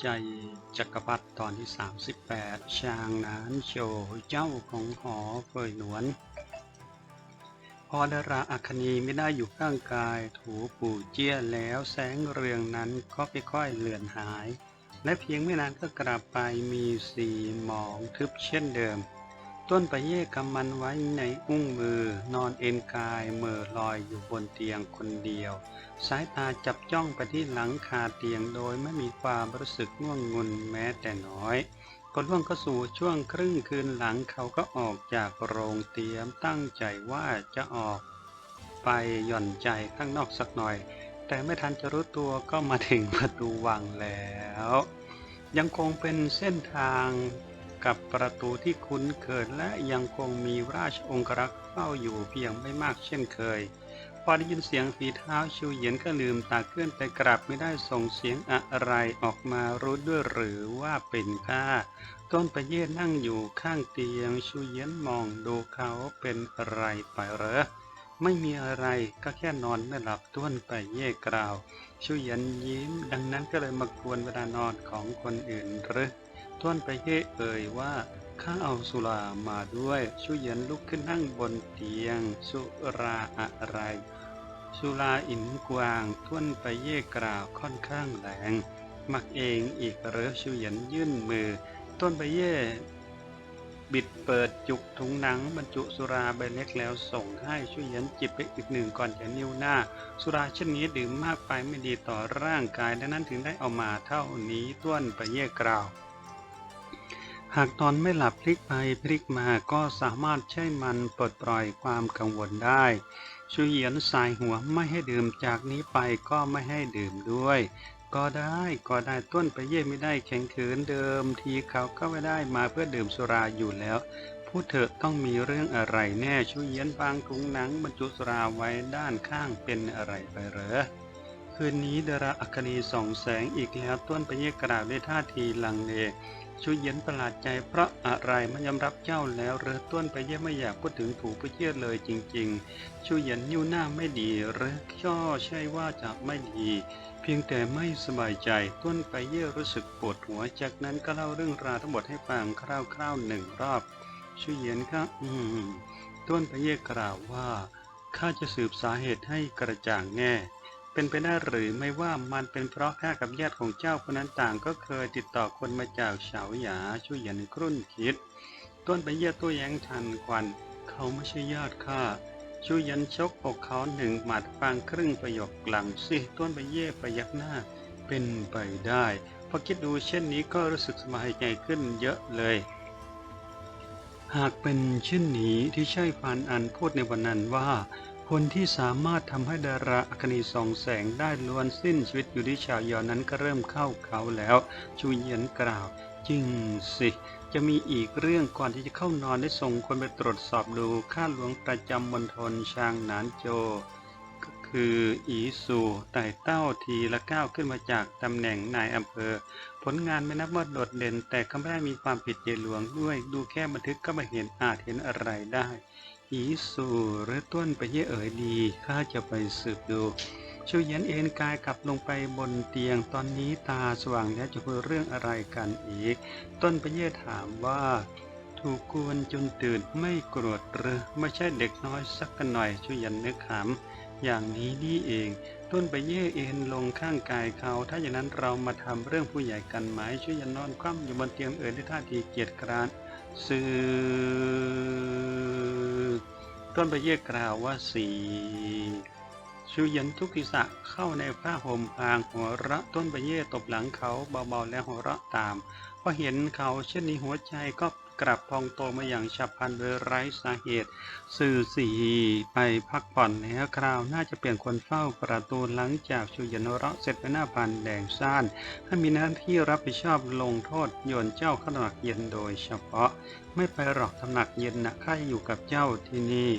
ใจจักรพรรดิตอนที่ 38ช้างนานโชว์เจ้าของหอเฟยหนวน พอดาราอัคนีไม่ได้อยู่ข้างกายถูปู่เจี้ยแล้วแสงเรืองนั้นก็ค่อยๆเลือนหาย และเพียงไม่นานก็กลับไปมีสีหมองทึบเช่นเดิม ต้นปะเย่กำมันไว้ในอุ้งมือ นอนเอนกายเม่อลอยอยู่บนเตียงคนเดียว สายตาจับจ้องไปที่หลังคาเตียงโดยไม่มีความรู้สึกง่วงงุนแม้แต่น้อยก็ล่วงเข้าสู่ช่วงครึ่งคืนหลังเขาก็ออกจากโรงเตียมตั้งใจว่าจะออก ไปหย่อนใจข้างนอกสักหน่อย แต่ไม่ทันจะรู้ตัวก็มาถึงประตูวังแล้ว ยังคงเป็นเส้นทาง กับประตูที่คุ้นเคยและยังคงมีราชองครักษ์เฝ้าอยู่เพียงไม่มากเช่นเคย พอได้ยินเสียงฝีเท้าชิวเหยียนก็ลืมตาขึ้นแต่กลับไม่ได้ส่งเสียงอะไรออกมารู้ด้วยหรือว่าเป็นข้าต้นประเยศนั่งอยู่ข้างเตียงชิวเหยียนมองดูเขาเป็นอะไรไปเหรอไม่มีอะไรก็แค่นอนไม่หลับต้วนไปเย่กล่าวชิวเยียนยิ้ม ดังนั้นก็เลยมากวนเวลานอนของคนอื่นหรือ ต้วนไปเย่เอ่ยว่าข้าเอาสุรามาด้วยชูเหยียนลุกขึ้นนั่งบนเตียง สุราอะไร สุราอินกวางท้วนไปเย่กล่าวค่อนข้างแรงมักเองอีกเหรือชูเหยียนยื่นมือต้นไปเย่บิดเปิดจุกถุงหนังบรรจุสุราใบเล็กแล้วส่งให้ชูเหยียนจิบไปอีกหนึ่งก่อนจะนิ้วหน้า สุราเช่นนี้ดื่มมากไปไม่ดีต่อร่างกาย ดังนั้นถึงได้เอามาเท่านี้ต้วนไปเย่กล่าว หากตอนไม่หลับพลิกไปพลิกมาก็สามารถใช้มันปลดปล่อยความกังวลได้ชูเหยียนสายหัวไม่ให้ดื่มจากนี้ไปก็ไม่ให้ดื่มด้วย ก็ได้ก็ได้ต้นไปเย่ไม่ได้แข็งขืนเดิมทีเขาก็ไม่ได้มาเพื่อดื่มสุราอยู่แล้วพูดเถอะต้องมีเรื่องอะไรแน่ชูเยียนบางถุงหนังบรรจุสุราไว้ด้านข้างเป็นอะไรไปเหรอคืนนี้ดาราอัคนีส่องแสงอีกแล้วต้นไปเย่กล่าวด้วยท่าทีลังเล ชูเย็นประหลาดใจเพราะอะไรมันยอมรับเจ้าแล้วเรือต้นไปเยี่ยไม่อยากพูดถึงถูกไปเยี่ยเลยจริง ๆ ชูเย็นนิ้วหน้าไม่ดีหรือช่อใช่ว่าจะไม่ดีเพียงแต่ไม่สบายใจต้นไปเย่รู้สึกปวดหัว จากนั้นก็เล่าเรื่องราวทั้งหมดให้ฟังคร่าวๆหนึ่งรอบชูเย็นครับ อืม ต้นไปเย่กล่าวว่าข้าจะสืบสาเหตุให้กระจ่างแน่ เป็นไปได้หรือไม่ว่ามันเป็นเพราะข้ากับญาติของเจ้าคนนั้นต่าง ก็เคยติดต่อคนมาจากเฉาหยาช่วยหยันครุ่นคิด ต้นไปเยี่ยตัวแย้งทันควัน เขาไม่ใช่ญาติข้าช่วยยันชกอกเขาหนึ่งหมัดฟังครึ่งประโยคหลังสิต้นไปเย่ประยักหน้า เป็นไปได้พอคิดดูเช่นนี้ก็รู้สึกสบายใจขึ้นเยอะเลย หากเป็นเช่นนี้ที่ใช่ฟานอันพูดในวันนั้นว่า คนที่สามารถทำให้ดาราอัคนีส่องแสงได้ล้วนสิ้นชีวิตอยู่ที่ชาวยอนนั้นก็เริ่มเข้าเขาแล้ว ชูเยียนกล่าว จริงสิ จะมีอีกเรื่องก่อนที่จะเข้านอนได้ส่งคนไปตรวจสอบดูข้าหลวงประจำมณฑลชางหนานโจ ก็คืออีสูไต่เต้าทีละก้าวขึ้นมาจากตำแหน่งนายอำเภอ ผลงานไม่นับว่าโดดเด่น แต่ก็ไม่ได้มีความผิดเจหลวงด้วย ดูแค่บันทึกก็ไม่เห็นอาจเห็นอะไรได้ อีสูหรือต้นไปเย่เอ๋ยดีข้าจะไปสืบดูชูเย็นเอ็นกายกลับลงไปบนเตียงตอนนี้ตาสว่างแล้วจะคุยเรื่องอะไรกันอีก ต้นไปเย่ถามว่าถูกกวนจนตื่นไม่โกรธหรือไม่ใช่เด็กน้อยสักกันหน่อยชูเย็นนึกขำอย่างนี้นี่เอง ต้นไปเย่เอ็นลงข้างกายเขา ถ้าอย่างนั้นเรามาทำเรื่องผู้ใหญ่กันไหมช่ยยันนอนคว่ำอยู่บนเตียงเอ่ยด้วยท่าทีเกียจคร้าน สืบต้นไปเย่กล่าวว่าสีชูยันทุกทิศะเข้าในผ้าห่มพางหัวระต้นไปเย่ตบหลังเขาเบาๆแล้วหัวระตามพอเห็นเขาเช่นนี้หัวใจก็ กลับพองโตมาอย่างฉับพลันโดยไร้สาเหตุ สื่อสีไปพักผ่อนแล้คราวน่าจะเปลี่ยนคนเฝ้าประตูหลังจากชูยนเราะเสร็จไปหน้าพันแดงซ่านถ้ามีหน้าที่รับผิดชอบลงโทษโยนเจ้าขนาตำหนักเย็นโดยเฉพาะ ไม่ไปหรอกตำหนักเย็นนะข้าอยู่กับเจ้าที่นี่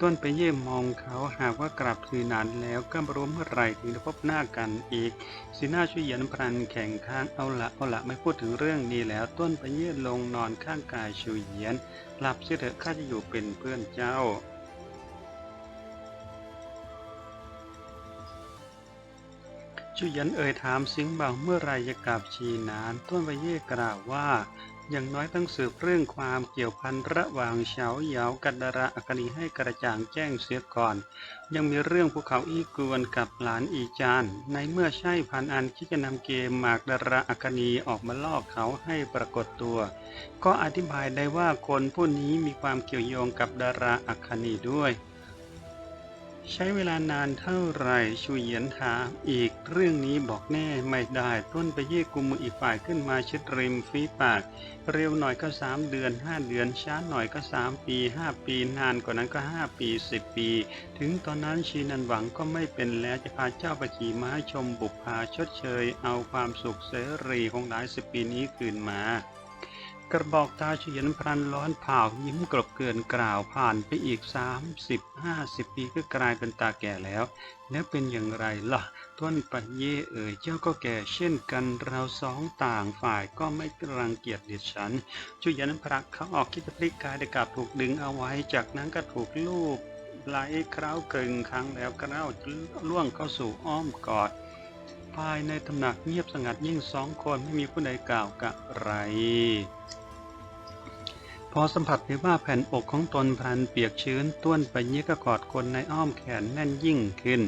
ต้นไปเยี่ยมมองเขาหากว่ากลับคืนนานแล้วก็ไม่รู้เมื่อไหรถึงจะพบหน้ากันอีก สีหน้าช่วยเย็นพลันแข่งข้างเอาละเอาละไม่พูดถึงเรื่องนี้แล้ว ต้นไปเยี่ยลงนอนข้างกายชูเยียนหลับเสียเถอะข้าจะอยู่เป็นเพื่อนเจ้าพจุยันเอ่ยถามสิงห์บางเมื่อไรจะกลับชีนาน ต้นใบเย่กล่าวว่า อย่างน้อยต้องสืบเรื่องความเกี่ยวพันระหว่างเฉาเหยากัดดาระอคนีให้กระจ่างแจ้งเสียก่อน ยังมีเรื่องภูเขาอีกวนกับหลานอีจาน ในเมื่อใช่พันอันที่จะนำเกมหมากดาระอคนีออกมาลอกเขาให้ปรากฏตัว ก็อธิบายได้ว่าคนผู้นี้มีความเกี่ยวโยงกับดาราอคนีด้วย ใช้เวลานานเท่าไหร่ชูเหยียนถามอีกเรื่องนี้บอกแน่ไม่ได้ต้นไปเย่กุมมืออีกฝ่ายขึ้นมาชิดริมฝีปาก เร็วหน่อยก็สามเดือนห้าเดือนช้าหน่อยก็สามปีห้าปีนานกว่านั้นก็ห้าปีสิบปี ถึงตอนนั้นชีนันหวังก็ไม่เป็นแล้วจะพาเจ้าประจีม้าชมบุพาชดเชย เอาความสุขเสรีของหลายสิบปีนี้คืนมา กระบอกตาเฉียนพลันร้อนเผายิ้มกรบเกินกล่าวผ่านไปอีกสามสิบห้าสิบปีก็กลายเป็นตาแก่แล้ว แล้วเป็นอย่างไรล่ะต้นปัญเย่เอ่ยเจ้าก็แก่เช่นกันเราสองต่างฝ่ายก็ไม่รังเกียจเดียดฉันจุยันพรักเขาออกคิดพลิกกายแต่กลับถูกดึงเอาไว้จากนั้นก็ถูกลูบไหลคราวกึ่งครั้งแล้วก็เล่าล่วงเข้าสู่อ้อมกอด ภายในตำหนักเงียบสงัดยิ่งสองคนไม่มีผู้ใดกล่าวกะไร พอสัมผัสได้ว่าแผ่นอกของตนพันเปียกชื้นต้วนไปเยี่ยก็กอดคนในอ้อมแขนแน่นยิ่งขึ้น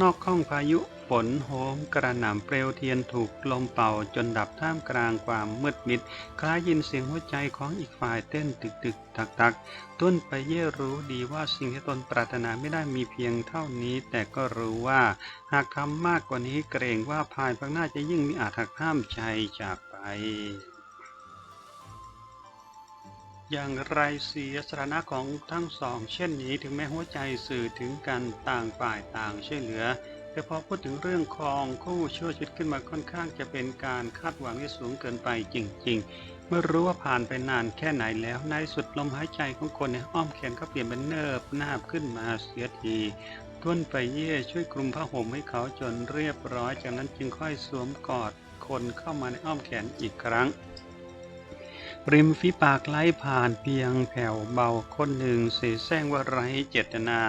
นอกข้องพายุ นโหมกระหน่ำเปลวเทียนถูกลมเป่าจนดับท่ามกลางความมืดมิด คล้ายยินเสียงหัวใจของอีกฝ่ายเต้นตึกตึกตักตักต้นไปเย่รู้ดีว่าสิ่งที่ตนปรารถนาไม่ได้มีเพียงเท่านี้ แต่ก็รู้ว่า หากทำมากกว่านี้เกรงว่าภายภาคหน้าจะยิ่งมีอาจหักห้ามใจจากไปอย่างไรเสียสถานะของทั้งสอง เช่นนี้ถึงแม้หัวใจสื่อถึงกันต่างฝ่ายต่างช่วยเหลือ แต่พอพูดถึงเรื่องครองคู่ช่วยชีวิตขึ้นมาค่อนข้างจะเป็นการคาดหวังที่สูงเกินไปจริง ๆ เมื่อรู้ว่าผ่านไปนานแค่ไหนแล้วในสุดลมหายใจของคนในอ้อมแขนก็เปลี่ยนเป็นเนิบนาบขึ้นมาเสียทีต้นไปเย่ช่วยคลุมผ้าห่มให้เขาจนเรียบร้อยจากนั้นจึงค่อยสวมกอดคนเข้ามาในอ้อมแขนอีกครั้งริมฝีปากไหลผ่านเพียงแผ่วเบาคนหนึ่งเสแสร้งว่าไร้เจตนา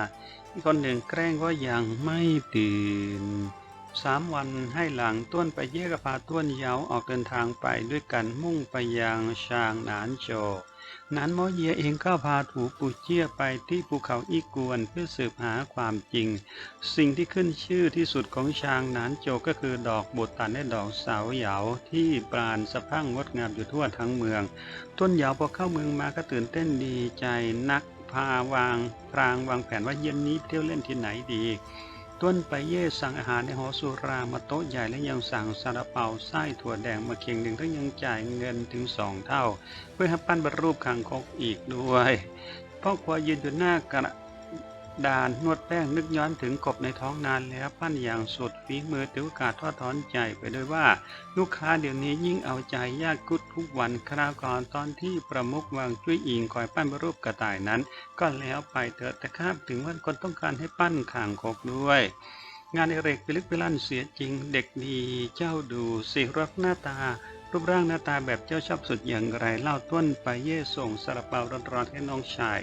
คนหนึ่งแกล้งว่ายังไม่ตื่นสามวันให้หลังต้วนไปเย่กพาต้วนเยาออกเดินทางไปด้วยกันมุ่งไปยังชางหนานโจหนานหมอเยียเองก็พาถูปูเจียไปที่ภูเขาอีกวนเพื่อสืบหาความจริง สิ่งที่ขึ้นชื่อที่สุดของชางหนานโจก็คือดอกบุตันและดอกสาวเหยาที่ปราณสะพั่งงดงามอยู่ทั่วทั้งเมือง ต้นเหยาพอเข้าเมืองมาก็ตื่นเต้นดีใจนัก พาวางพรางวางแผนว่าเย็นนี้เที่ยวเล่นที่ไหนดีต้นไปเย่สั่งอาหารในหอสุรามาโต๊ะใหญ่และยังสั่งซาลาเปาไส้ถั่วแดงมาเคียงหนึ่งทั้งยังจ่ายเงินถึงสองเท่า เพื่อให้ปั้นบรรรูปคังคกอีกด้วยพ่อครัวยืนอยู่หน้ากระ ดานนวดแป้งนึกย้อนถึงกบในท้องนานแล้วปั้นอย่างสุดฝีมือถือโอกาสทอดถอนใจไปด้วยว่า ลูกค้าเดี๋ยวนี้ยิ่งเอาใจยากกุดทุกวันคราวก่อนตอนที่ประมุขวางจุ้ยอิงคอยปั้นรูปกระต่ายนั้น ก็แล้วไปเถอะแต่คาบถึงว่าคนต้องการให้ปั้นข่างคกด้วยงานเอเรกไปลึกไปลั่นเสียจริงเด็กดีเจ้าดูสิรักหน้าตา รูปร่างหน้าตาแบบเจ้าชอบสุดอย่างไรเล่าต้นไปเย่ส่งสลับเปาร้อนๆให้น้องชาย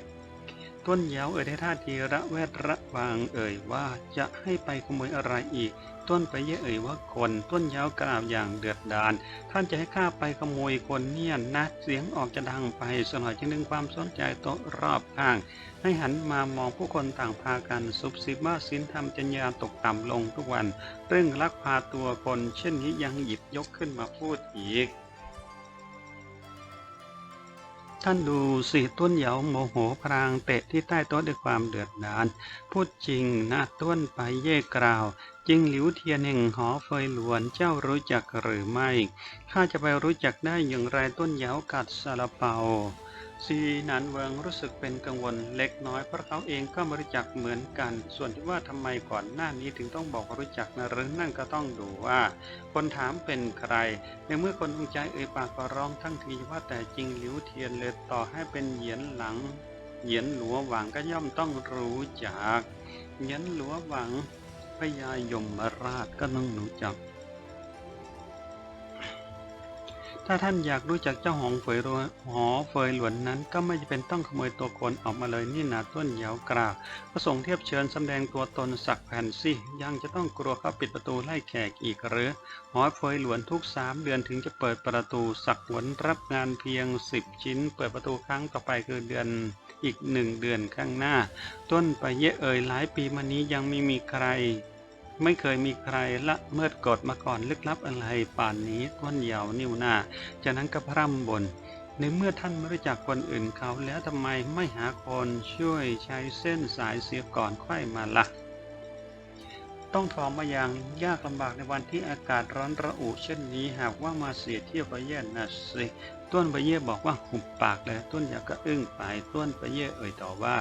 ต้นเหยาเอ่ยได้ท่าทีระแวดระวังเอ่ยว่าจะให้ไปขโมยอะไรอีก ต้นไปเย่เอ่ยว่าคนต้นเหยากล่าวอย่างเดือดดาลท่านจะให้ข้าไปขโมยคนเนี่ยนะเสียงออกจะดังไปสหน่อยจึงดึงความสนใจโต๊ะรอบข้าง ให้หันมามองผู้คนต่างพากันซุบซิบว่าสินธรรมจัญญาตกต่ำลงทุกวัน เรื่องลักพาตัวคนเช่นนี้ยังหยิบยกขึ้นมาพูดอีก ท่านดูสิต้นเหยาโมโหพรางเตะที่ใต้โต๊ะด้วยความเดือดดาลพูดจริงนะต้นไปเย่กล่าวจริงหลิวเทียนแห่งหอเฟยหลวนเจ้ารู้จักหรือไม่ข้าจะไปรู้จักได้อย่างไรต้นเหยากัดซาลาเปา ซีนันเวิงรู้สึกเป็นกังวลเล็กน้อยเพราะเขาเองก็ไม่รู้จักเหมือนกัน ส่วนที่ว่าทำไมก่อนหน้านี้ถึงต้องบอกรู้จักนะหรือนั่นก็ต้องดูว่า คนถามเป็นใคร ในเมื่อคนดวงใจเอ่ยปากก็ร้องทั้งทีว่าแต่จริงหลิวเทียนเลยต่อให้เป็นเหยียนหลัง เหยียนหลัวหวังก็ย่อมต้องรู้จัก เหยียนหลัวหวังพญายมราชก็ต้องรู้จัก ถ้าท่านอยากรู้จักเจ้าหองเฟยรัวหอเฟยหลวนนั้น ก็ไม่จำเป็นต้องขโมยตัวคนออกมาเลยนี่นาต้นเหยาวกราบพระสงฆ์เทียบเชิญสำแดงตัวตนสักแผ่นสิยังจะต้องกลัวเขาปิดประตูไล่แขกอีกหรือ หอเฟยหลวนทุกสามเดือนถึงจะเปิดประตูสักหวนรับงานเพียงสิบชิ้น เปิดประตูครั้งต่อไปคือเดือนอีกหนึ่งเดือนข้างหน้า ต้นไปเยะเอ่ยหลายปีมานี้ยังไม่มีใคร ไม่เคยมีใครละเมิดกฎมาก่อนลึกลับอะไรป่านนี้ก้นเหยาวนิ้วหน้าจากนั้นก็พร่ำบนในเมื่อท่านไม่รู้จักคนอื่นเขาแล้วทำไมไม่หาคนช่วยใช้เส้นสายเสียก่อนค่อยมาละ่ะ ต้องถอมมาอย่างยากลำบากในวันที่อากาศร้อนระอุเช่นนี้หากว่ามาเสียเที่ยวไปเย่นะสิต้นไปเย่บอกว่าหุบปากเลยต้นอยากก็อึ้งไปต้นไปเย่เอ่ยต่อว่า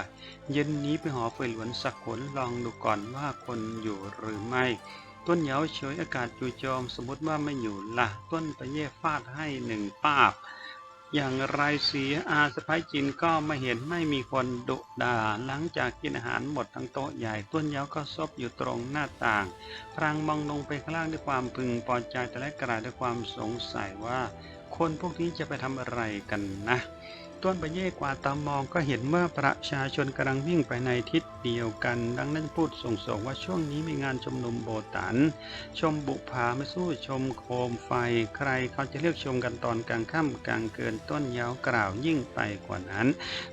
เย็นนี้ไปหอเฟหลวนสักขนลองดูก่อนว่าคนอยู่หรือไม่ ต้นเหยาเฉยอากาศจู่โจมสมมติว่าไม่อยู่ละต้นไปเย่ฟาดให้หนึ่งป้าบ อย่างไรเสียอาสะพ้ายจินก็ไม่เห็นไม่มีคนดุด่าหลังจากกินอาหารหมดทั้งโต๊ะใหญ่ต้นเหยาก็ซบอยู่ตรงหน้าต่าง พรางมองลงไปข้างล่างด้วยความพึงพอใจแต่และกระดด้วยความสงสัยว่า คนพวกนี้จะไปทำอะไรกันนะ ต้นไปเย่กว่าตามมองก็เห็นว่าประชาชนกำลังวิ่งไปในทิศเดียวกัน ดังนั้นพูดส่งๆว่าช่วงนี้มีงานชมนุมโบตัน ชมบุพาไม่สู้ชมโคมไฟ ใครเขาจะเลือกชมกันตอนกลางค่ำกลางเกินต้นยาวกล่าวยิ่งไปกว่านั้น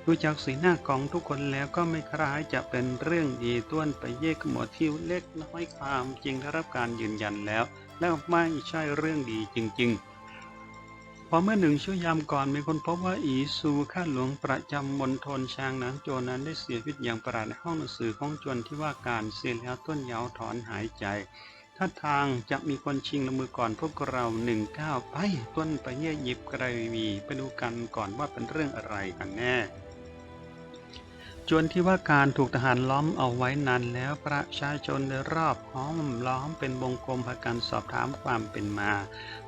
ดูจากสีหน้าของทุกคนแล้วก็ไม่คล้ายจะเป็นเรื่องดีต้นไปเย่ขมวดทิวเล็กน้อยความจริงได้รับการยืนยันแล้ว แล้วไม่ใช่เรื่องดีจริง ๆ พอเมื่อหนึ่งชั่วยามก่อนมีคนพบว่าอีซูข้าหลวงประจำมณฑลช้างนั้นโจรนั้นได้เสียชีวิตอย่างประหลาดในห้องหนังสือของโจรที่ว่าการเสียแล้วต้นยาวถอนหายใจ ถ้าทางจะมีคนชิงละมือก่อนพวกเราหนึ่งก้าวไปต้นไปเยี่ยหยิบกระวีไปดูกันก่อนว่าเป็นเรื่องอะไรกันแน่ จวนที่ว่าการถูกทหารล้อมเอาไว้นานแล้วประชาชนในรอบห้อมล้อมเป็นวงกลมพากันสอบถามความเป็นมา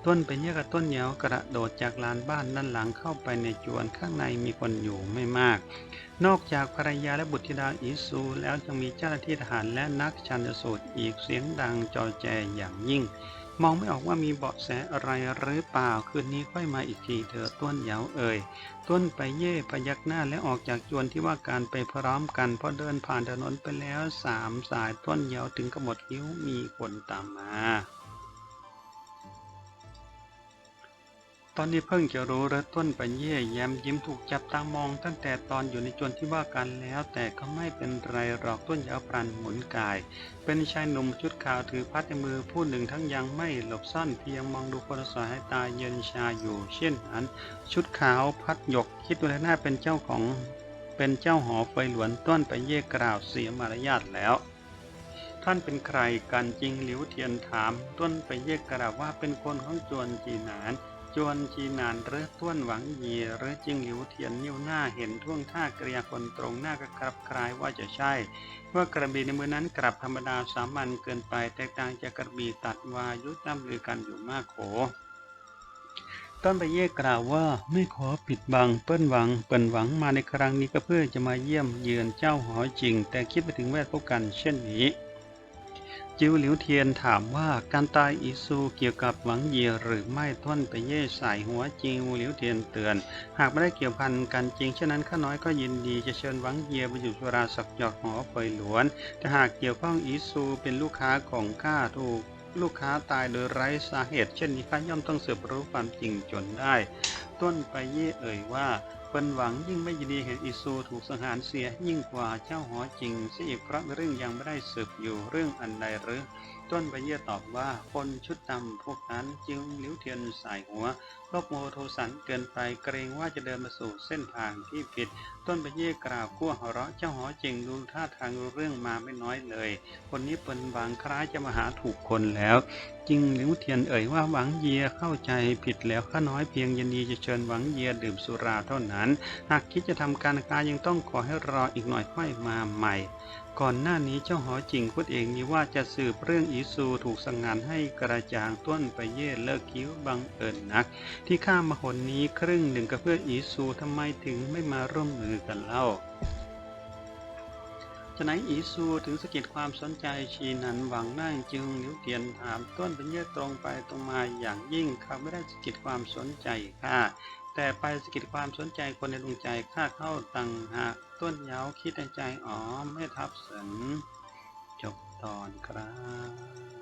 ต้นไปเยี่ยกต้นเหนียวกระโดดจากลานบ้านด้านหลังเข้าไปในจวนข้างในมีคนอยู่ไม่มาก นอกจากภรรยาและบุตรธิดาอิซูแล้วยังมีเจ้าหน้าที่ทหารและนักชันสูตรอีกเสียงดังจอแจอย่างยิ่ง มองไม่ออกว่ามีเบาะแสอะไรหรือเปล่า คืนนี้ค่อยมาอีกทีเถอะต้นเหยาเอ่ย ต้นไปเย่พยักหน้าและออกจากจวนที่ว่าการไปพร้อมกันพอเดินผ่านถนนไปแล้วสามสายต้นเหยาถึงกระหมดคิ้วมีคนตามมา ตอนนี้เพิ่งจะรู้และต้นไปเย่แย้มยิ้มถูกจับตามองตั้งแต่ตอนอยู่ในจวนที่ว่ากันแล้ว แต่ก็ไม่เป็นไรหรอกต้นยาวปรันหมุนกาย เป็นชายหนุ่มชุดขาวถือพัดในมือผู้หนึ่งทั้งยังไม่หลบซ่อนเพียงมองดูคนสวยให้ตาเย็นชาอยู่ เช่นนั้น ชุดขาวพัดหยกคิดดูแลหน้าเป็นเจ้าของ เป็นเจ้าหอไฟหลวนต้นไปเย่กล่าวเสียมารยาทแล้วท่านเป็นใครกันจริงหลิวเทียนถาม ต้นไปเย่กล่าวว่าเป็นคนของจวนจีนาน จวนจีนานหรือต้วนหวังเยีหรือจิงหลิวเทียนนิ้วหน้าเห็นท่วงท่ากริยาคนตรงหน้าก็กลับคลายว่าจะใช่ ว่ากระบี่ในมือนั้นกลับธรรมดาสามัญเกินไปแตกต่างจากกระบี่ตัดวายุตามลือกันอยู่มากโขต้นไปเย่กล่าวว่าไม่ขอปิดบังเปิ้นหวังเปิ้นหวังมาในครั้งนี้ก็เพื่อจะมาเยี่ยมเยือนเจ้าหอจริง แต่คิดไปถึงแวดพบกันเช่นนี้ จิวหลิวเทียนถามว่าการตายอีซูเกี่ยวกับหวังเยียหรือไม่ต้นไปเย่ใส่หัวจิวหลิวเทียนเตือน หากไม่ได้เกี่ยวพันกันจริงเช่นนั้นข้าน้อยก็ยินดีจะเชิญหวังเยียไปอยู่สุราสักหยอกหอเฟยหลวน แต่หากเกี่ยวข้องอีซูเป็นลูกค้าของข้าถูกลูกค้าตายโดยไร้สาเหตุ เช่นนี้ข้าย่อมต้องสืบรู้ความจริงจนได้ ต้นไปเย่เอ่ยว่าเป็นหวังยิ่งไม่ยินดีเห็นอิซูถูกสังหารเสียยิ่งกว่าเจ้าหอจริงเสียอีกพระเรื่องยังไม่ได้สืบอยู่เรื่องอันใดหรือ ต้นไปเยี่ยตอบว่าคนชุดดำพวกนั้นจึงหลิวเทียนสายหัวโลกโมโทสันเกินไปเกรงว่าจะเดินมาสู่เส้นทางที่ผิด ต้นไปเยี่ยกล่าวกั้วหัวเราะเจ้าหอจริงดูท่าทางเรื่องมาไม่น้อยเลย คนนี้เป็นบางคล้ายจะมาหาถูกคนแล้วจริงหลิวเทียนเอ่ยว่าหวังเยียเข้าใจผิดแล้วข้าน้อยเพียงยินดีจะเชิญหวังเยียดื่มสุราเท่านั้น หากคิดจะทำการค้ายังต้องขอให้รออีกหน่อยค่อยมาใหม่ ก่อนหน้านี้เจ้าหอจิงพูดเองนี่ว่าจะสืบเรื่องอีซูถูกสังหารให้กระจ่างต้นไปเย่เลิกคิ้วบังเอิญนัก ที่ข้ามมาหนนี้ครึ่งหนึ่งกับเพื่ออีซูทำไมถึงไม่มาร่วมมือกันเล่าจะไหนอีซูถึงสะกิดความสนใจชีนันหวังนั่งจึงนิ้วเตียนถามต้นเป็นเยื่อตรงไปตรงมาอย่างยิ่งเขาไม่ได้สะกิดความสนใจค่ะ แต่ไปสกิดความสนใจคนในดวงใจข้าเข้าตังหากต้นเย้าคิดในใจอ๋อไม่ทับสนจบตอนครับ